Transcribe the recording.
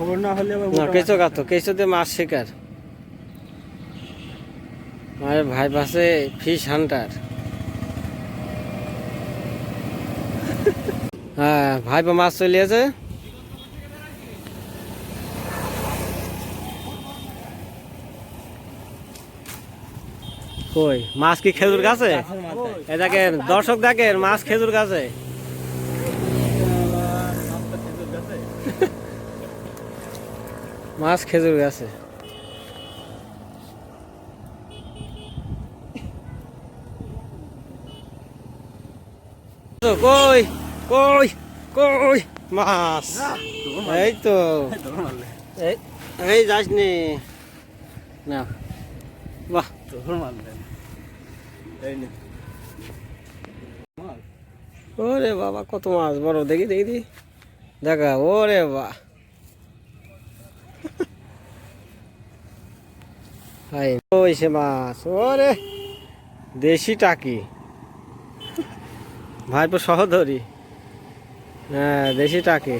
খবর না হলে না কেঁচো কেঁচোতে মাছ শিকার। আমার ভাই পাশে ফিশ হান্টার হ্যাঁ ভাই মাছ চলে আছে কই মাছ কি খেজুর গাছে? এ দেখেন দর্শক দেখেন মাছ খেজুর গাছে আবার মাছটা খেজুর গাছে। মাছ খেজুর গাছে। কই কই কই মাছ। এই তো। এই এই যাস নি। না বাহ। ওরে বাবা কত মাছ। বড় দেখি দেখি দেখি। দেখা ওরে বাহ। হাই সে মাছ ওরে দেশি টাকি ভাইপো সহধরি হ্যাঁ দেশি টাকি